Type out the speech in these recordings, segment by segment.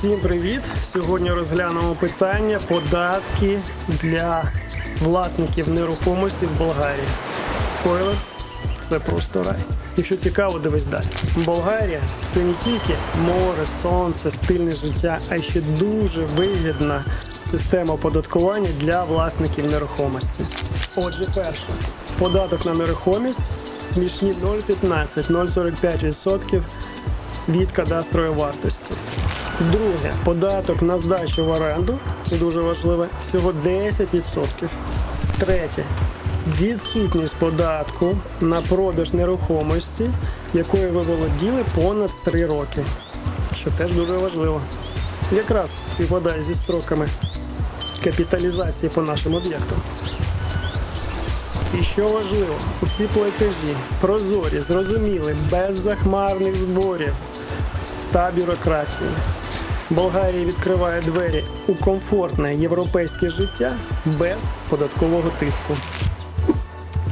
Всім привіт! Сьогодні розглянемо питання податки для власників нерухомості в Болгарії. Спойлер, це просто рай. Якщо цікаво, дивись далі. Болгарія це не тільки море, сонце, стильне життя, а ще дуже вигідна система оподаткування для власників нерухомості. Отже, перше, податок на нерухомість смішні 0,15-0,45% від кадастрової вартості. Друге, податок на здачу в оренду, це дуже важливо, всього 10%. Третє, відсутність податку на продаж нерухомості, якою ви володіли понад 3 роки, що теж дуже важливо. Якраз співпадає зі строками капіталізації по нашим об'єктам. І що важливо, усі платежі прозорі, зрозумілі, без захмарних зборів та бюрократії. Болгарія відкриває двері у комфортне європейське життя без податкового тиску.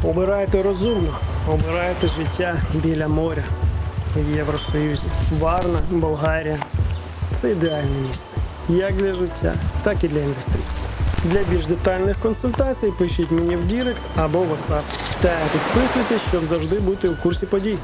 Обирайте розумно, обирайте життя біля моря в Євросоюзі. Варна, Болгарія це ідеальне місце як для життя, так і для інвестицій. Для більш детальних консультацій пишіть мені в Дірект або WhatsApp. Та підписуйтесь, щоб завжди бути у курсі подій.